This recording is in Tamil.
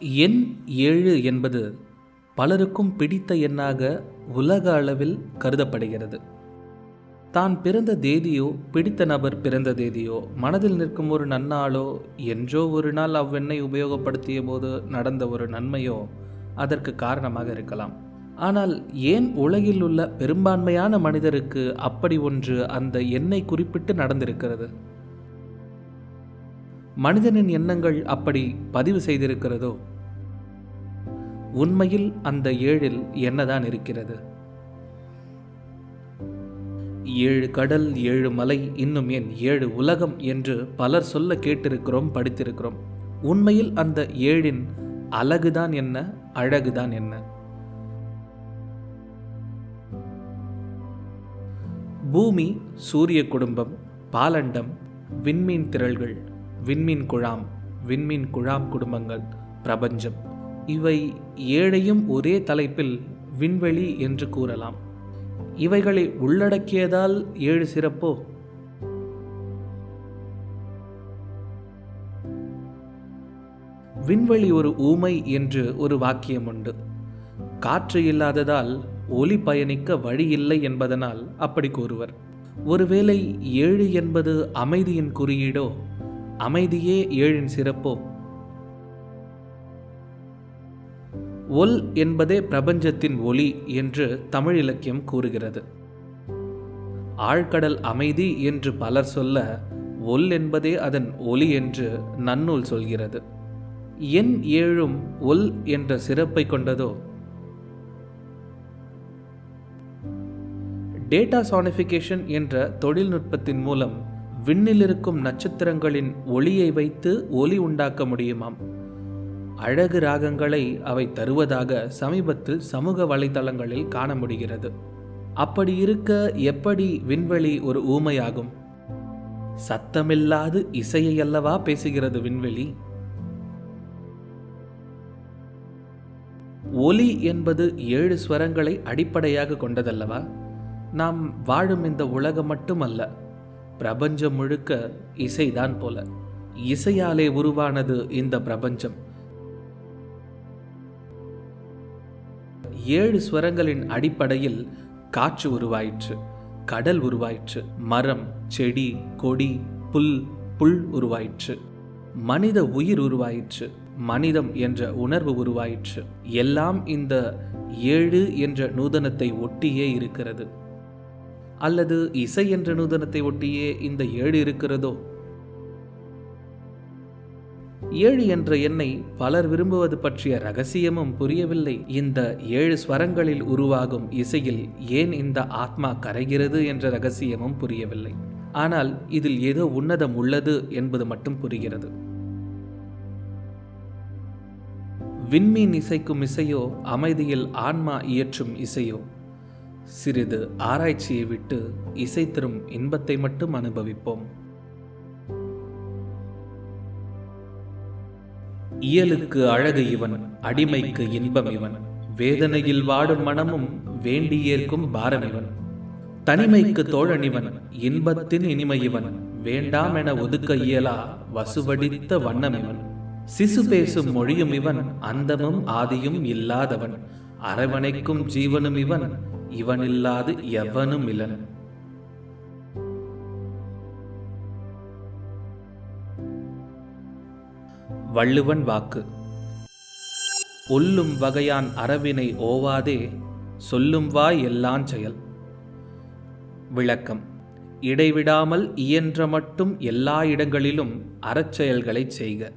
எண் ஏழு என்பது பலருக்கும் பிடித்த எண்ணாக உலக அளவில் கருதப்படுகிறது. தான் பிறந்த தேதியோ பிடித்த நபர் பிறந்த தேதியோ மனதில் நிற்கும் ஒரு நன்னாளோ என்றோ ஒரு நாள் அவ்வெண்ணை உபயோகப்படுத்திய போது நடந்த ஒரு நன்மையோ அதற்கு காரணமாக இருக்கலாம். ஆனால் ஏன் உலகில் உள்ள பெரும்பான்மையான மனிதருக்கு அப்படி ஒன்று அந்த எண்ணை குறிப்பிட்டு நடந்திருக்கிறது? மனிதனின் எண்ணங்கள் அப்படி பதிவு செய்திருக்கிறதோ? உண்மையில் அந்த ஏழில் என்னதான் இருக்கிறது? ஏழு கடல் ஏழு மலை இன்னும் ஏன் ஏழு உலகம் என்று பலர் சொல்ல கேட்டிருக்கிறோம் படித்திருக்கிறோம். உண்மையில் அந்த ஏழின் அழகுதான் என்ன அழகுதான் என்ன? பூமி சூரிய குடும்பம் பாலண்டம் விண்மீன் திரள்கள் விண்மீன் குழாம் விண்மீன் குழாம் குடும்பங்கள் பிரபஞ்சம். இவை ஏழையும் ஒரே தலைப்பில் விண்வெளி என்று கூறலாம். இவைகளை உள்ளடக்கியதால் ஏழு சிறப்போ? விண்வெளி ஒரு ஊமை என்று ஒரு வாக்கியம் உண்டு. காற்று இல்லாததால் ஒளி பயணிக்க வழி இல்லை என்பதனால் அப்படி கூறுவர். ஒருவேளை ஏழு என்பது அமைதியின் குறியீடோ? அமைதியே ஏழின் சிறப்போ? ஒல் என்பதே பிரபஞ்சத்தின் ஒளி என்று தமிழ் இலக்கியம் கூறுகிறது. ஆழ்கடல் அமைதி என்று பலர் சொல்ல ஒல் என்பதே அதன் ஒலி என்று நன்னூல் சொல்கிறது. எண் ஏழும் ஒல் என்ற சிறப்பை கொண்டதோ? டேட்டா சானிஃபிகேஷன் என்ற தொழில்நுட்பத்தின் மூலம் விண்ணில் இருக்கும் நட்சத்திரங்களின் ஒளியை வைத்து ஒளி உண்டாக்க முடியுமாம்? அழகு ராகங்களை அவை தருவதாக சமீபத்தில் சமூக வலைதளங்களில் காண முடிகிறது. அப்படி இருக்க எப்படி விண்வெளி ஒரு ஊமையாகும்? சத்தமில்லாது இசையை அல்லவா பேசுகிறது விண்வெளி? ஒலி என்பது ஏழு ஸ்வரங்களை அடிப்படையாக கொண்டதல்லவா? நாம் வாழும் இந்த உலகம் மட்டுமல்ல. பிரபஞ்சம் முழுக்க இசைதான் போல. இசையாலே உருவானது இந்த பிரபஞ்சம். ஏழு ஸ்வரங்களின் அடிப்படையில் காற்று உருவாயிற்று. கடல் உருவாயிற்று. மரம் செடி கொடி புல் புல் உருவாயிற்று. மனித உயிர் உருவாயிற்று. மனிதம் என்ற உணர்வு உருவாயிற்று. எல்லாம் இந்த ஏழு என்ற நூதனத்தை ஒட்டியே இருக்கிறது. அல்லது இசை என்ற நூதனத்தை ஒட்டியே இந்த ஏழு இருக்கிறதோ? ஏழு என்ற எண்ணை பலர் விரும்புவது பற்றிய ரகசியமும் புரியவில்லை. இந்த ஏழு ஸ்வரங்களில் உருவாகும் இசையில் ஏன் இந்த ஆத்மா கரைகிறது என்ற ரகசியமும் புரியவில்லை. ஆனால் இதில் ஏதோ உன்னதம் உள்ளது என்பது மட்டும் புரிகிறது. விண்மீன் இசைக்கும் இசையோ அமைதியில் ஆன்மா இயற்றும் இசையோ சிறிது ஆராய்ச்சியை விட்டு இசை தரும் இன்பத்தை மட்டும் அனுபவிப்போம். இயலுக்கு அழகு இவன் அடிமைக்கு இன்பம் இவன். வேதனையில் வாடும் மனமும் வேண்டியேற்கும் பாரம் இவன். தனிமைக்கு தோழன் இன்பத்தின் இனிமை இவன். வேண்டாம் என ஒதுக்க இயலா வசுவடித்த வண்ணம் இவன். சிசு பேசும் மொழியும் இவன் அந்தமும் ஆதியும் இல்லாதவன். அரவணைக்கும் ஜீவனும் இவன் இவனில்லாது எவனும் இலன் வள்ளுவன் வாக்கு. ஒல்லும் வகையான் அறவினை ஓவாதே சொல்லும் வாய் எல்லாம் செயல். விளக்கம். இடைவிடாமல் இயன்ற மட்டும் எல்லா இடங்களிலும் அறச்செயல்களைச் செய்க.